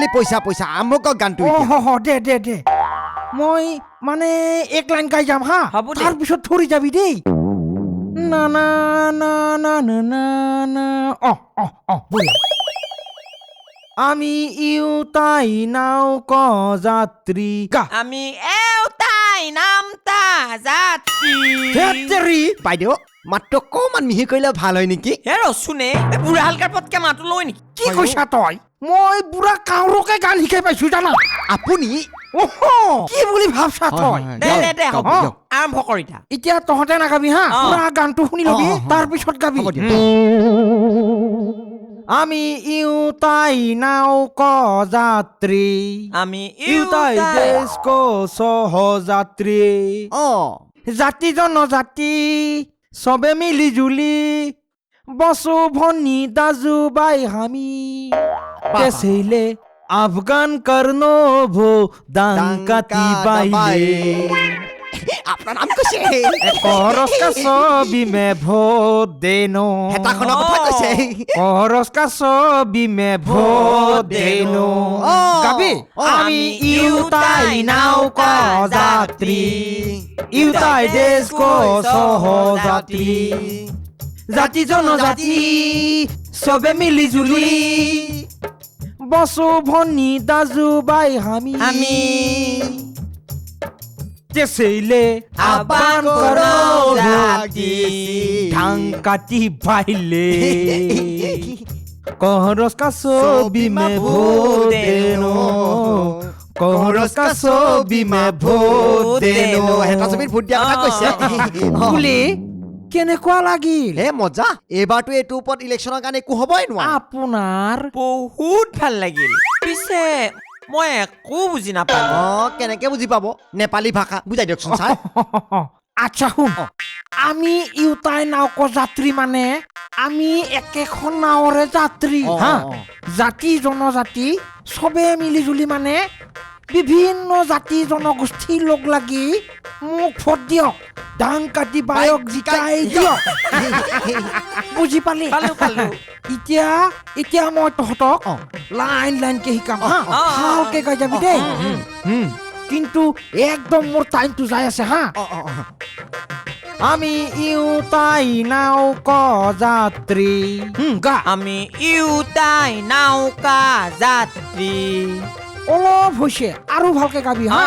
খালি পইচা পইচা। কৰক গানটো দে দে দে। মই মানে এক লাইন গাই যাম হা? হ'ব দে। তাৰপিছত থৰি যাবি দেই। না না না না না না না। অ অ অ ব'লা। আমি ইউতাই নাও ক যাত্ৰী। গা। আমি এওঁতাই নামতা যাত্ৰী। ধেৎতেৰি বাইদেউ মাতটো অকণমান মিহি কৰিলে ভালো হয় নেকি? হে ৰচোনে এই বুঢ়া হালকাৰ পতকে মাতো লৈ নেকি? কি কৈছা তই? মই বুঢ়া কাউৰকে গান শিকাই পাইছো জানা? আপুনি কি বুলি ভাবছা তই? দে দে দে হ'ব আৰম্ভ কৰি এতিয়া তহঁতে নাগাবি হা পুৰা গানটো শুনি লবি। তাৰপিছত গাবি। আমি ইউতাই নাও ক যাত্ৰী। আমি ইউতাই ইউতাই দেশ ক সহযাত্ৰী অঁ। জাতি জনজাতি চবে মিলি জুলি বসু ভনী দাজু বাই হামি। বাহ। আফগান কর্নো ভো দাঙ্কাতি বাইলে আপোনাৰ নাম কৈছে করস কা ছবি মে ভোট দেনো হেতাখনৰ কথা কৈছে করস কা ছবি মে ভোট দেনো। গাবি। আমি ইউতাই নাও ক যাত্রী ইউতাই দেশ কো সহযাত্রী জাতি জনজাতি চবে মিলি জুলি বসু ভনী দাজু বাই হামি আমি চেছিলে আহ্বান করো জাতি ঢাঙ্কাতি বাইলে कहरस का सोबी में भोट देनो कहरस का सोबी में भोट দেনো হেতা ছবিত ভোট দিয়া কথা কৈছে বুলি কেনেকুৱা লাগিল? হে মজা এইবাৰতো এইটোৰ ওপৰত ইলেকশ্যনৰ কাৰণে একো হ'বই নোৱাৰে। আপোনাৰ বহুত ভালো লাগিল। পিছে মই একো বুজি নাপালো। অঁ কেনেকে বুজি পাব? নেপালী ভাষা বুজাই দিয়কচোন ছাৰ। আচ্ছা শুন। আমি ইউতাই নাওক যাত্ৰী মানে আমি একেখন নাৱৰে যাত্ৰী। হা। জাতি জনজাতি চবে মিলি জুলি মানে বিভিন্ন জাতি জনগোষ্ঠী লগ লাগি মোক ভোট দিয়ক ডাং কাটি বায়ক জিকাই। দিয়ক বুজি পালি? এতিয়া এতিয়া মই তহঁতক লাইন লাইনকে শিকাম হা। ভালকে গাই যাবি দেই। কিন্তু একদম মোৰ টাইমটো যাই আছে হা? আমি ইউতাই নাও ক যাত্ৰী। হুম, আমি ইউতাই নাওকা যাত্ৰী। অলপ হৈছে আৰু ভালকে গাবি হা?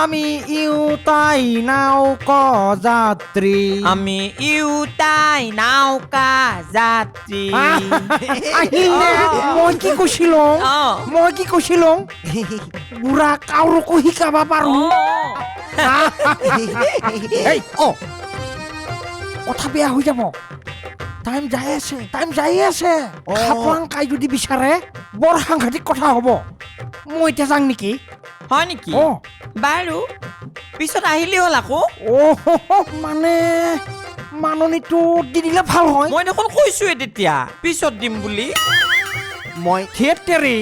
আমি ইউতাই নাও ক যাত্ৰী। আমি ইউতাই নাওকা যাত্ৰী। মই কি কৈছিলো? মই কি কৈছিলো? বুঢ়া কাউৰকো শিকাব পাৰো। কথা বেয়া হৈ যাব। টাইম যাই আছে টাইম যাই আছে। অ। কাই যদি বিচাৰে বৰ সাংঘাতিক কথা হ'ব। মই এতিয়া যাং নেকি? হয় নেকি? অ। বাৰু পিছত আহিলেই হ'ল আকৌ। মানে মাননিটো দি দিলে ভালো হয়। মই দেখোন কৈছোৱে তেতিয়া পিছত দিম বুলি। মই থিয়েটাৰি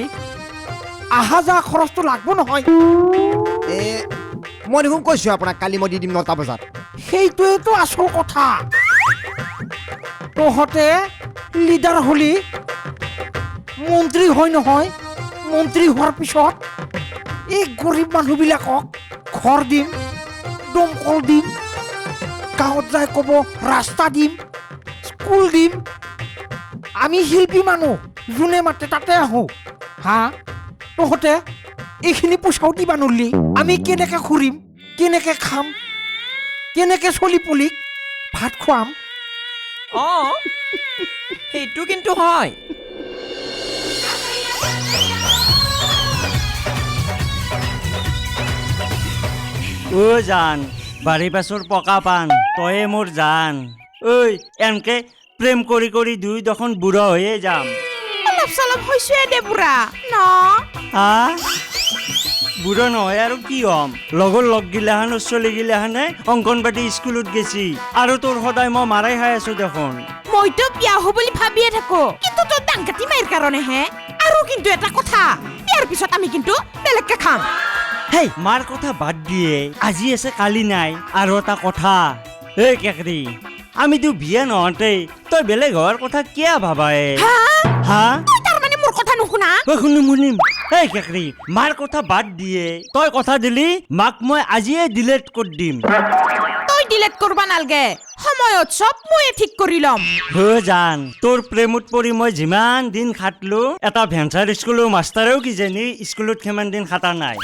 আহা যোৱা খৰচটো লাগব নহয়। মই দেখোন কৈছোঁ আপোনাক কালি মই দি দিম নটা বজাত। সেইটোৱেতো আচল কথা। তহঁতে লিডাৰ হলি মন্ত্ৰী হয় নহয়, মন্ত্ৰী হোৱাৰ পিছত এই গৰীব মানুহবিলাকক ঘৰ দিম, দমকল দিম, গাঁৱত যাই ক'ব ৰাস্তা দিম, স্কুল দিম। আমি শিল্পী মানুহ, যোনে মাতে তাতে আহোঁ। হা? তহঁতে এইখিনি পইচাও দিবা নৰলি আমি কেনেকে ঘূৰিম, কেনেকে খাম, কেনেকে চলি পলিক, ভাত খুৱাম। অ সেইটো কিন্তু হয়। ও জান বাৰী পাছৰ পকা পাণ তয়ে মোৰ জান। ঐ এনকে প্ৰেম কৰি কৰি দুই দেখোন বুঢ়া হৈয়ে যাম। অলপ চলপ হৈছোৱে দে বুঢ়া ন। হা বুঢ়া নহয় আৰু কি হ'ম? লগৰ লগ গিলাখান চলি গিলাখানে অংকনবাদী স্কুলত গেছি। আৰু তোৰ সদায় মই মাৰাই খাই আছো দেখোন। মইতো বিয়া হব বুলি ভাবিয়ে থাকো। কিন্তু তোৰ ডাংকাটি মাইৰ কাৰণেহে। আৰু কিন্তু এটা কথা বিয়াৰ পিছত আমি কিন্তু বেলেগকে খাম। হেই মাৰ কথা বাদ দিয়ে আজি আছে কালি নাই। আৰু এটা কথা এই কেকৰি আমিতো বিয়া নহওঁতে তই বেলেগ হোৱাৰ কথা কিয় ভাবা এ হা? হা তাৰমানে মোৰ কথা নুশুনা? শুনিম শুনিম। এই কেকৰি মাৰ কথা বাদ দিয়ে। তই কথা দিলি মাক মই আজিয়ে ডিলেট কৰি দিম। তই ডিলেট কৰবা নালগে। সময়ত চব ময়ে ঠিক কৰি ল'ম। হৈ জান তোৰ প্ৰেমত পৰি মই যিমান দিন খাটলো এটা ভেঞ্চাৰ স্কুলৰ মাষ্টাৰেও কিজানি স্কুলত সিমান দিন খাটা নাই।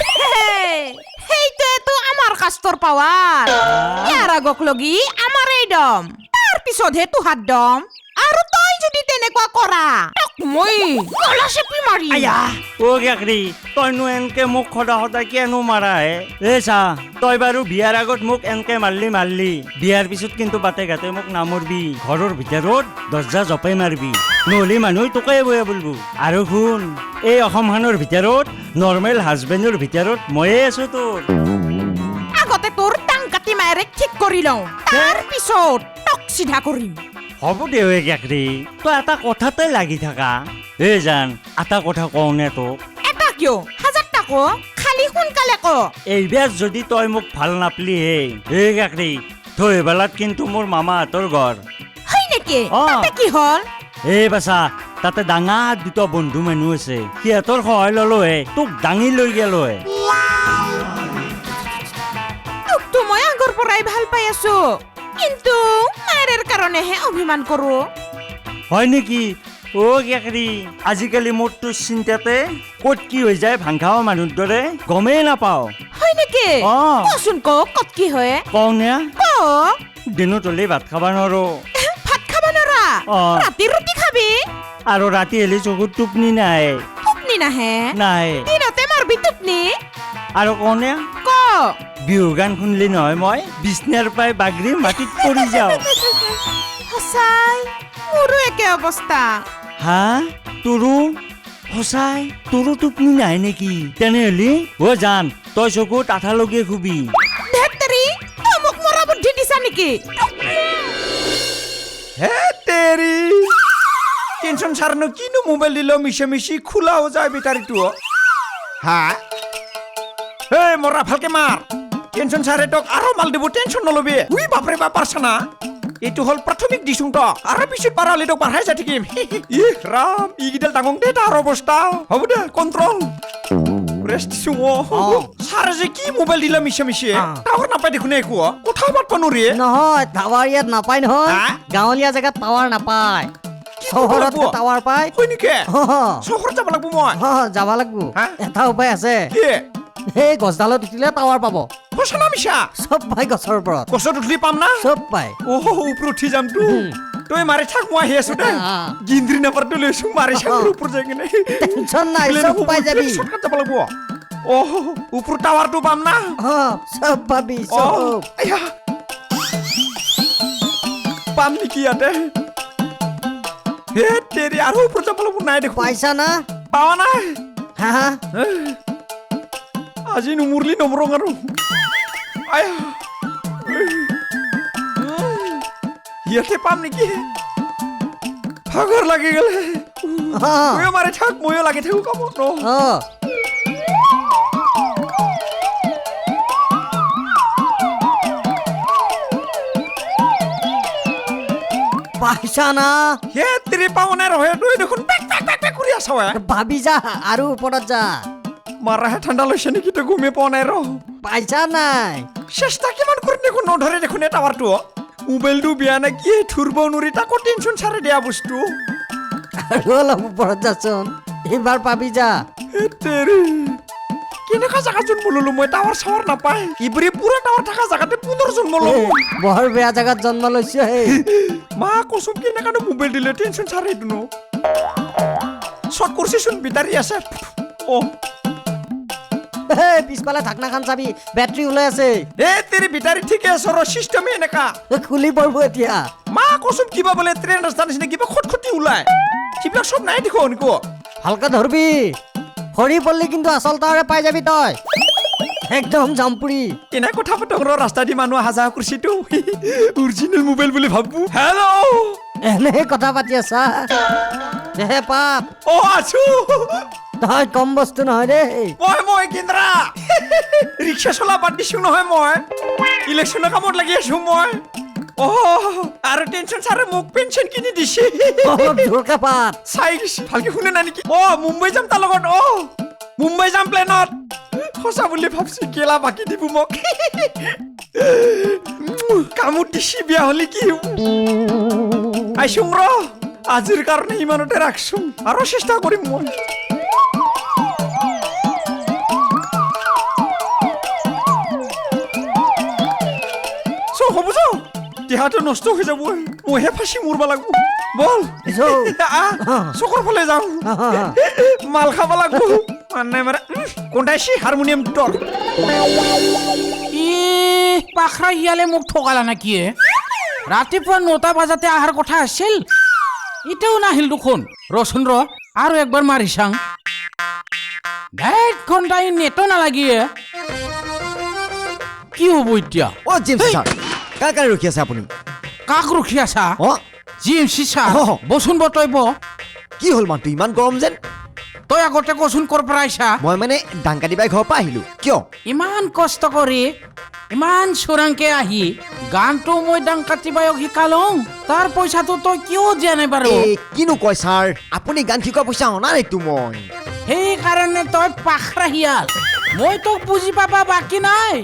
সেইটোৱেতো আমাৰ কাষ্টৰ পাৱাৰ ইয়াৰ আগক লগি আমাৰেই দম। তাৰ পিছতহে তোহাত দম। যদি তেনেকুৱা কৰা? তোক মই চেপি মাৰি আয়া। অ' কেকৰি তইনো এনকে মোক সদায় সদায় কিয়নো মাৰা হে এ চা তই বাৰু বিয়াৰ আগত মোক এনকে মাৰলি মাৰলি। বিয়াৰ পিছত কিন্তু বাটে ঘাটে মোক নামৰবি। ঘৰৰ ভিতৰত দৰ্জা জপাই মাৰবি। নহ'লে মানুহ তোকে বয়া বুলবো। আৰু শুন এই অসমখনৰ ভিতৰত নৰ্মেল হাজবেণ্ডৰ ভিতৰত ময়ে আছো তোৰ। আগতে তোৰ টাং কাটি মায়েৰে ঠিক কৰি লওঁ। তাৰ পিছত তোক চিধা কৰিম। হ'ব দে ঐ কেকৰি তই এটা কথাতে লাগি থাকা। এই জান এটা কথা কওঁ নে তোক? এটা কিয়? হাজাৰটা ক? খালি সোনকালে ক। এইবাৰ যদি তই মোক ভালো নাপলি হে। এই কাকৰি থৈ বেলাত কিন্তু মোৰ মামাহঁতৰ ঘৰ। হয় নেকি? অ। তাতে কি হ'ল? এই বাচা তাতে ডাঙৰ দুটা বন্ধু মানুহ আছে। সিহঁতৰ সহায় ললো হে। তোক দাঙি লৈ গেলো হে। তোকতো মই আগৰ পৰাই ভালো পাই আছো। কিন্তু মায়েৰ কাৰণেহে অভিমান কৰো হয় নেকি? অ কেকৰি আজিকালি মোৰ চিন্তাতে ক'ত কি হৈ যায় ভাং খাৱা মানুহৰ দৰে? গমেই নাপাওঁ। হয় নেকি? অ। কচোন ক ক'ত কি হয়? কওঁ নে? ক দিনত হ'লে ভাত খাব নোৱাৰো। ভাত খাব অ। ৰাতি ৰুটি খাবি? আৰু ৰাতি হ'লে চকুত টোপনি নাই। টোপনি নাহে? নাই। দিনতে মাৰবি টোপনি? আৰু কওঁ নে ক? বিহু গান শুনলি নহয় মই বিচনাৰ পৰাই বাগৰি মাটিত পৰি যাওঁ। সঁচাই? মোৰো একে অৱস্থা। হা? তোৰো? সঁচাই? তোৰো টোপনি নাই নেকি? তেনেহ'লে অ' জান তই চকুত আঠা লগে শুবি। মোক মৰা বুদ্ধি দিছা নেকি? হে তেৰি। টেনচন ছাৰনো কিনো মোবাইল দিলেও মিছে মিছি খোলাও যায় বেটাৰীটো হা? হে মৰা ভালকে মাৰ টেনচন ছাৰে তোক আৰু মাল দিব টেনচন নলবি। উই বাপৰে বাপ পাৰছা না? এইটো হ'ল প্ৰাথমিক দিছোং তক আৰু পিছত পাৰা হ'লে তোক বাঢ়াই যাই থাকিম ই ৰাম ইগিডাল ডাঙৰ দে তাৰ অৱস্থা হ'ব দে কণ্ট্ৰল ৰেষ্ট দিছো ছাৰে যে কি মোবাইল দিলে মিছে মিছে টাৱাৰ নাপাই দেখোন একো কথাও পাতব নোৱাৰি নহয় টাৱাৰ ইয়াত নাপায় নহয়। হা? গাঁৱলীয়া জেগাত টাৱাৰ নাপায়। চহৰত টাৱাৰ পায়। হয় নেকি? চহৰত যাব লাগিব মই। যাব লাগিব। এটা উপায় আছে। সেই গছডালত উঠিলে টাৱাৰ পাব। না মিছা? চব পাই গছৰ ওপৰত। গছত উঠলি পাম না? চব পায় অহ ওপৰত উঠি যাম তো। তই মাৰি থাক মই আহি আছো দে আ। গিন্দ্ৰি নাপাৰটো লৈছো মাৰি থাক অ। ওপৰত যাই কিনে। টেনচন নাই চব পাই যাবি। শ্বৰ্টকাট যাব লাগিব। অহ ওপৰত টাৱাৰটো পাম না। অহ, চব পাবি চব। পাম নেকি ইয়াতে? হে তেৰি আৰু ওপৰত যাব লাগিব নাই দেখোন। পাইছা না? পাৱা নাই। হা। আজি নুমুৰলি নমৰং আৰু। আয়া ইয়াতে পাম নেকি? ভাগৰ লাগি গ'লে। ময়ো মাৰি থাক ময়ো লাগি থাকো কামত। পাইছা না? হে তিৰি পাওঁ নাই ৰহে তই দেখোন পেক পেক পেক কৰি আছ ভাবি যা আৰু ওপৰত যা। মাৰাহে ঠাণ্ডা লৈছে নেকি? তই গমেই পোৱা নাই ৰ। পাইছা নাই? চেষ্টা কিমান কৰি দেখোন? নধৰে দেখোন এই টাৱাৰটো মোবাইলটো বেয়া নে কি? থুৰব নোৱাৰি তাকো টেনচন চাৰে দিয়া বস্তু। আৰু অলপ ওপৰত যাচোন এইবাৰ পাবি যা। তেৰি। কেনেকুৱা জাগা জন্ম ললো মই? টাৱাৰ চাৱাৰ নাপায়। ইবৰি পুৰা টাৱাৰ থকা জাগাতে পুনৰ জন্ম ললো। বৰ বেয়া জেগাত জন্ম লৈছো হে। মা কচম কেনেকানো মোবাইল দিলে? টেনচন চাৰে এইটো ন? শ্বৰ্ট কৰিছেচোন বেটাৰী আছে। অ। হে, পিছফালে ঢাকনাখন চাবি বেটাৰী ওলাই আছে। এ তেৰি বেটাৰী ঠিকে আছে ৰ চিষ্টেমে এনেকা। খুলি পৰিব এতিয়া। মা কচম কিবা বোলে ট্ৰেইন ৰাস্তা নিচিনা কিবা খটখটি ওলাই সেইবিলাক চব নাই দেখো নিকো ভালকে ধৰবি। সৰি পৰলি কিন্তু আচল টাৱাৰে পাই যাবি তই। একদম জাম্পুৰি। এনে কথা পাতক ৰ ৰাস্তা দি মানুহ অহা যোৱা কৰিছেতো অৰিজিনেল মোবাইল বুলি ভাবো। হেল্ল' এনে কথা পাতি আছা। দেহে পাপ। অ আছো। তই কম বস্তু নহয় দেই মই মই কেন্দ্ৰা ৰিক্সা চলা বাদ দিছো নহয় মই। ইলেকশ্যনৰ কামত লাগি আছো মই। আৰু টেনচন ছাৰে মোক পেঞ্চন কিনি দিছে। অলপ পাত। চাই ভালকে শুনে নাই নেকি? অ মুম্বাই যাম তাৰ লগত অ মুম্বাই যাম প্লেনত। সঁচা বুলি ভাবছি কেলা বাকী দিব মোক। কামত দিছি বিয়া হলি কি আইসুং ৰ আজিৰ কাৰণে ইমানতে ৰাখছোং আৰু চেষ্টা কৰিম মই। হ'ব চ দেহাটো নষ্ট হৈ যাব। মইহে ফাঁচি মৰবা লাগব। বল। আহ, চকৰ ফালে যাওঁ। মাল খাব লাগব। মানে মানে কোনটাইছি হাৰমনিয়াম তৰ ই পাখৰা শিয়ালে মোক ঠগালা নেকি এ? ৰাতিপুৱা নটা বজাতে অহাৰ কথা আছিল। এতিয়াও নাহিল দেখোন। ৰচোন ৰ আৰু একবাৰ মাৰি চাং। ডেৰ ঘণ্টা ই নেটো নালাগি এ। কি হ'ব এতিয়া? অ জেমছ ছাৰ কাৰ কাৰণে ৰখি আছে আপুনি? কাক ৰখি আছা? অ। জি এম চি চা অহ। বচোন কি হ'ল মানুহটো ইমান গৰম যেন? তই আগতে কচোন কৰ পৰা আহিছা? মই মানে ডাংকাটি বাই ঘৰৰ পৰা আহিলো। কিয়? ইমান কষ্ট কৰি ইমান চোৰাংকে আহি গানটো মই ডাং কাটিবায়ক শিকালং। তাৰ পইচাটো তই কিয় দিয়া নাই বাৰু? কিনো কয় ছাৰ? আপুনি গান শিকোৱা পইচা অনা নাইতো মই। সেইকাৰণে তই পাখৰা শিয়াল মই তোক বুজি পাবা বাকী নাই।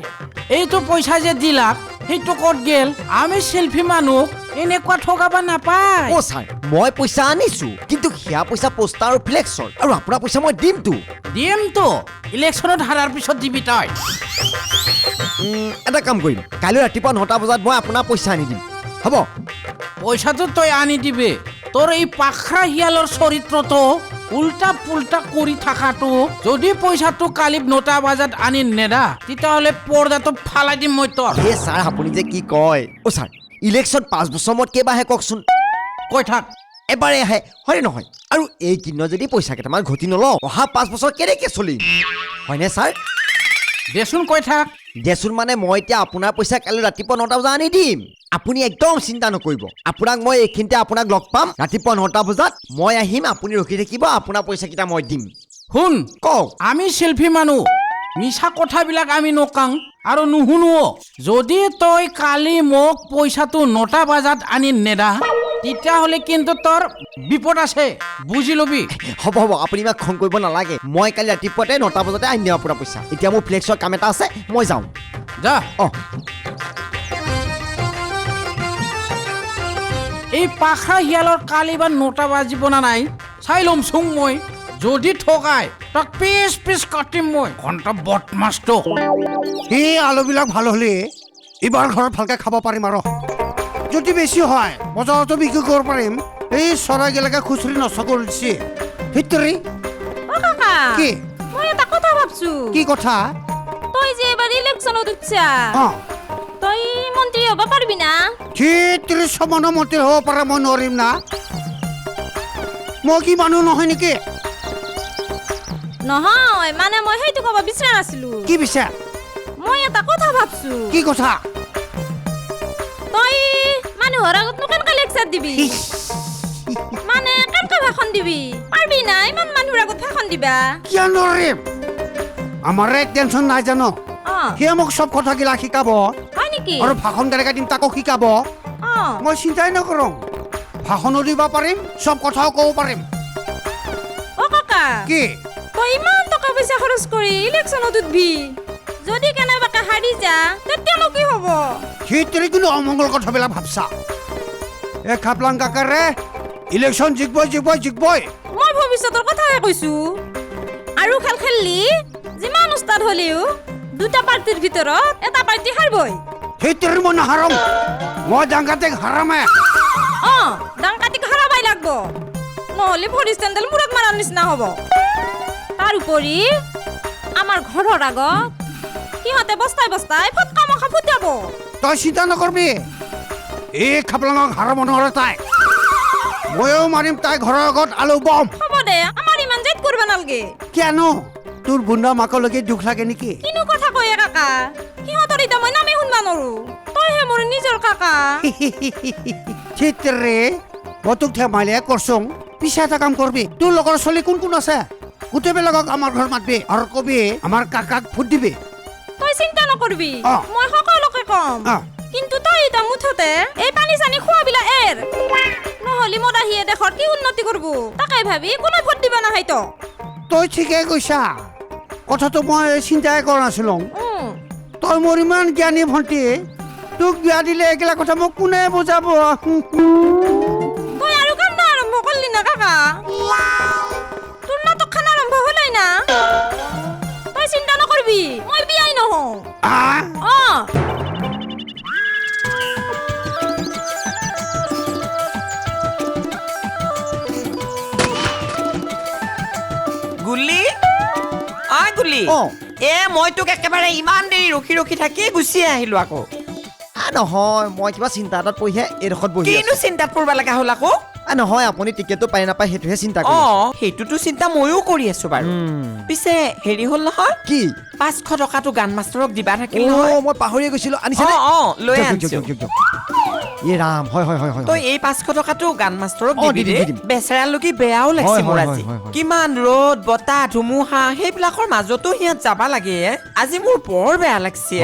এইটো পইচা যে দিলাক সেইটো ক'ত গেল? আমি চেল্ফি মানুহ এনেকুৱা ঠগাবা নাপায়। অ ছাৰ মই পইচা আনিছো কিন্তু সেয়া পইচা পোষ্টাৰ আৰু ফ্লেক্সৰ আৰু আপোনাৰ পইচা মই দিমতো। দিমতো ইলেকশ্যনত হাৰাৰ পিছত দিবি তই। এটা কাম কৰিম কাইলৈ ৰাতিপুৱা নটা বজাত মই আপোনাৰ পইচা আনি দিম হ'ব? পইচাটো তই আনি দিবি তোৰ এই পাখৰা শিয়ালৰ চৰিত্ৰটো উল্টা পুল্টা কৰি থাকাটো। যদি পইচাটো কালি নটা বজাত আনি নেদা তেতিয়াহ'লে পৰ্দাটো ফালাই দিম মই তোৰ এই ছাৰ আপুনি যে কি কয়? অ ছাৰ ইলেকশ্যন পাঁচ বছৰ মূৰত কেইবাৰ আহে কওকচোন? কৈ থাক। এবাৰে আহে হয়নে নহয়? আৰু এই কিদিনত যদি পইচা কেইটামান ঘটি নলওঁ অহা পাঁচ বছৰ কেনেকৈ চলিম? হয়নে ছাৰ? দেচোন কৈ থাক। দেচোন মানে মই এতিয়া আপোনাৰ পইচা কাইলৈ ৰাতিপুৱা নটা বজাত আনি দিম। আপুনি একদম চিন্তা নকৰিব। আপোনাক মই এইখিনিতে আপোনাক লগ পাম। ৰাতিপুৱা নটা বজাত মই আহিম আপুনি ৰখি থাকিব আপোনাৰ পইচাকেইটা মই দিম। শুন কওক। আমি চেল্ফি মানুহ মিছা কথাবিলাক আমি নকাং আৰু নুশুনোও। যদি তই কালি মোক পইচাটো নটা বজাত আনি নেদা তেতিয়াহ'লে কিন্তু তোৰ বিপদ আছে। বুজি ল'বি। হ'ব হ'ব আপুনি ইমান খং কৰিব নালাগে। মই কালি ৰাতিপুৱাতে নটা বজাতে আনি দিম আপোনাৰ পইচা। এতিয়া মোৰ ফ্লেক্সৰ কাম এটা আছে মই যাওঁ। যা। অঁ। এই পাখা শিয়ালৰ কালি বা নটা বাজিব না নাই? চাই ল'ম চোং মই। যদি ঠগাই তাক পিচ পিচ কাটিম মই। ঘণ্টা বদমাছটো সেই আলুবিলাক ভালো হ'লে এইবাৰ ঘৰত ভালকে খাব পাৰিম আৰু। যদি বেছি হয় বজাৰতো বিক্ৰী কৰিব পাৰিম। এই চৰাইগিলাকে খুচৰি নষ্ট কৰি দিছে। ভিতৰি। কি? মই এটা কথা ভাবছ। কি কথা? তই যে এবাৰ ইলেকশ্যনত উঠছা। তই মন্ত্ৰী হ'ব পাৰিবি না? ভিতৰি সমানৰ মন্ত্ৰী হ'ব পাৰে মই নোৱাৰিম না। মই কি মানুহ নহয় নেকি? নহয় মানে মই সেইটো ক'ব বিচৰা নাছিলো। কি পিছে মই এটা কথা ভাবছ। কি কথা? তই মানুহৰ আগতনো কেনেকে লেকচাৰ দিবি? মানে কেনেকে ভাষণ দিবি? পাৰিবি না ইমান মানুহৰ আগত ভাষণ দিবা। কিয় নোৱাৰিম? আমাৰ এক টেনশ্যন নাই জানো? সিয়ে মোক চব কথাগিলা শিকাব। নেকি? আৰু ভাষণ কেনেকৈ দিম তাকো শিকাব? অ। মই চিন্তাই নকৰোঁ। ভাষণো দিব পাৰিম চব কথাও ক'ব পাৰিম। অ কাকা। কি? তই ইমান টকা পইচা খৰচ কৰি ইলেকশ্যনত উঠবি। যদি কেনেবাকে হাৰি যা তেতিয়ানো কি হ'ব? সেইটোৰে কিন্তু অমংগল কথাবিলাক ভাবছা। এ খাপলাং কাকাৰে ইলেকশ্যন জিকবই জিকবই জিকবই। মই ভৱিষ্যতৰ কথাহে কৈছো। আৰু খেল খেললি যিমান উস্তাদ হ'লেও দুটা পাৰ্টিৰ ভিতৰত এটা পাৰ্টি হাৰবই। সেইটোৰে মই নাহাৰম মই ডাংগাতেক হাৰামে অ ডাংকাটিক হাৰাবাই লাগব। নহ'লে ভৰি ষ্টেণ্ডেল মূৰত মাৰাৰ নিচিনা হ'ব। তাৰ উপৰি আমাৰ ঘৰৰ আগত সিহঁতে বস্তাই বস্তাই ফটকা মখা ফুটাব। তই চিন্তা নকৰবি এই খাপলাঙক হাৰাব নোৱাৰে তাই। ময়ো মাৰিম তাই ঘৰৰ আগত আলু বম। হ'ব দে আমাৰ ইমান জেদ কৰিব নালগে। কিয়নো? তোৰ বুন্দা মাকলৈকে দুখ লাগে নেকি? কিনো কথা কয়ে কাকা? নৰো তইহে মোৰ নিজৰ কাকা? চিত্ৰে মই তোক ধেমালিয়ে কৰচোং পিছে এটা কাম কৰবি। তোৰ লগৰ ছোৱালী কোন কোন আছে? গোটেইবিলাকক আমাৰ ঘৰত মাতবি আৰু কবি আমাৰ কাকাক ভোট দিবি। তই চিন্তা নকৰবি। মই সকলোকে কম। কিন্তু তই এতিয়া মুঠতে এই পানী চানী খোৱাবিলাক এৰ। নহ'লে মদাহীয়ে দেশৰ কি উন্নতি কৰব? তাকে ভাবি কোনো ভোট দিবা নাহে তো তই ঠিকেই কৈছা। কথাটো মই চিন্তাই কৰা নাছিলোঁ। তই মোৰ ইমান জ্ঞানী ভণ্টি। তোক বিয়া দিলে এইগিলা কথা মোক কোনে বুজাব? তই আৰু কান্দা আৰম্ভ কৰলি না কাকা? তোৰ নাটকখান আৰম্ভ হলেই না? তই চিন্তা নকৰবি মই বিয়াই নহওঁ। অঁ। গুলি অ গুলি অ। এ মই তোক একেবাৰে ইমান দেৰি ৰখি ৰখি থাকি গুচি আহিলো আকৌ। নহয় মই কিবা চিন্তা এটাত পৰিহে এইডোখৰত বহি কিনো চিন্তাত পৰিব লগা হ'ল আকৌ? নহয় আপুনি টিকেটটো পাই নাপায় সেইটোহে চিন্তা অ কৰি সেইটোতো চিন্তা ময়ো কৰি আছো বাৰু। পিছে হেৰি হ'ল নহয়? কি? পাঁচশ টকাটো গান মাষ্টৰক দিবা থাকিল অ নহয়। মই পাহৰিয়ে গৈছিলো আনিছে অ অ লৈ দিয়ক, আনিছো। দিয়ক, দিয়ক, দিয়ক। এ ৰাম হয় হয় হয় হয় তই এই পাঁচশ টকাটো গান মাষ্টৰক অ, দিবি দি দিম, দেই। দি দিম। বেচেৰা লগি বেয়াও লাগিছে মোৰ আজি। কিমান ৰ'দ বতাহ ধুমুহা সেইবিলাকৰ মাজতো সিহঁত যাবা লাগে। আজি মোৰ বৰ বেয়া লাগছে।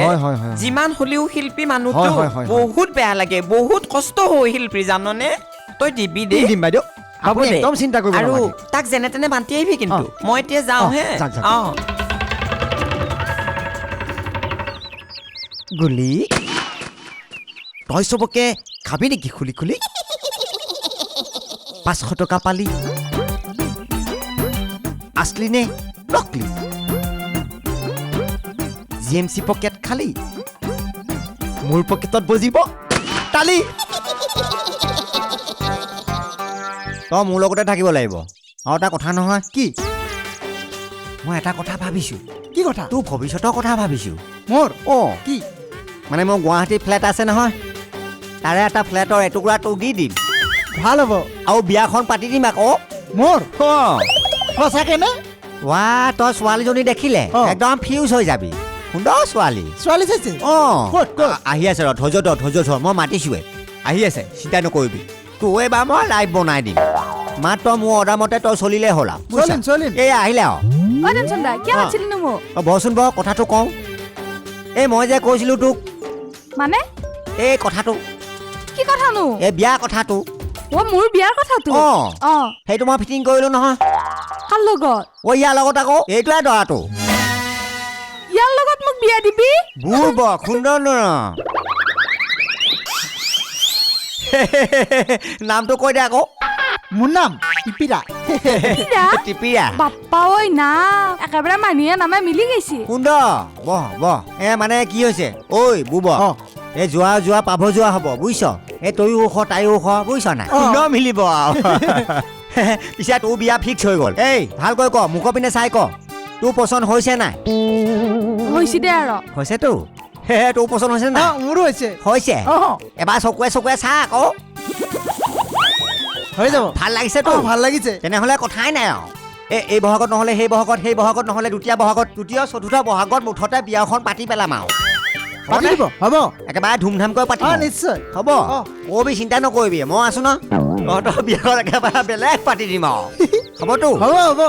যিমান হলেও শিল্পী মানুহটো। বহুত বেয়া লাগে বহুত কষ্ট হয় শিল্পী জাননে? তই দিবি দেই দিম বাইদেউ। আপুনি একদম চিন্তা কৰিব আৰু তাক যেনে তেনে মাতি আহিবি কিন্তু। মই এতিয়া যাওঁ হে। অ। গুলি। তই চবকে খাবি নেকি খুলি খুলি? পাঁচশো টকা পালি। আছলি নে নকলি? জি এম চি পকেট খালি। মোৰ পকেটত বজিব। তালি তই মোৰ লগতে থাকিব লাগিব। আৰু এটা কথা নহয় কি? মই এটা কথা ভাবিছো। কি কথা? তোৰ ভৱিষ্যতৰ কথা ভাবিছো। মোৰ? অঁ। কি? মানে মোৰ গুৱাহাটীত ফ্লেট আছে নহয়। তাৰে এটা ফ্লেটৰ এটুকুৰা তোক দি দিম। ভাল হ'ব। আৰু বিয়াখন পাতি দিম আকৌ। মোৰ? অঁ। ৱা তই ছোৱালীজনী দেখিলে। একদম ফিউজ হৈ যাবি। সুন্দৰ ছোৱালী। ছোৱালী চাইছে? অঁ। আহি আছে ৰ ধৈৰ্য ধৰ ধৈৰ্য ধৰ মই মাতিছোৱে। আহি আছে চিন্তা নকৰিবি। তোৰ এইবাৰ মই লাইভ বনাই দিম। মাত্ৰ মোৰ অৰ্ডাৰ মতে তই চলিলে হ'ল আৰু। এই আহিলে আৰু। অ টেনচন দা কিয় অ। মাতিছিলি নো মোক? অ, বহচোন বহ কথাটো কওঁ। এই মই যে কৈছিলোঁ তোক। মানে? এই কথাটো। কি কথানো? এই বিয়া কথাটো। অ মোৰ বিয়াৰ কথাটো? অ। অ। সেইটো মই ফিটিং কৰিলোঁ নহয়। কাৰ লগত? অ ইয়াৰ লগত আকৌ। এইটোৱে দৰাটো। ইয়াৰ লগত মোক বিয়া দিবি? বুৰ্ব সুন্দৰ নৰ নামটো কৈ দে আকৌ। মোৰ নাম কিৰা? টিপিৰা বাপ্পা ঐ না। একেবাৰে মানুহে নামে মিলি গৈছে। সুন্দৰ বহ বহ। এ মানে কি হৈছে? ঐ বুব। এই যোৱা যোৱা পাভ যোৱা হ'ব বুজিছ? এই তয়ো ওখ তাইও ওখ বুজিছ নাই। সুন্দৰ মিলিব আৰু পিছে তোৰ বিয়া ফিক্স হৈ গ'ল। এই ভালকৈ ক মুখৰ পিনে চাই ক। তোৰ পচন্দ হৈছে নাই? হৈছে দে আৰু। হৈছেতো হে তোৰ পচন্দ হৈছে নাই? মোৰো হৈছে। হৈছে? এবাৰ চকুৱে চকুৱে চা আকৌ হৈ যাব। ভালো লাগিছেতো অ ভালো লাগিছে। তেনেহ'লে কথাই নাই আৰু। এই এই বহাগত নহ'লে সেই বহাগত সেই বহাগত নহ'লে দ্বিতীয় বহাগত তৃতীয় চতুৰ্থ বহাগত মুঠতে বিয়াখন পাতি পেলাম আৰু। পাতি দিব হ'ব। একেবাৰে ধুমধামকৈ অ পাতিম নিশ্চয়। হ'ব। অ। কবি চিন্তা নকৰিবি। মই আছো ন? তহঁতৰ বিয়াখন একেবাৰে বেলেগ পাতি দিম আৰু। হ'বতো হ'ব হ'ব।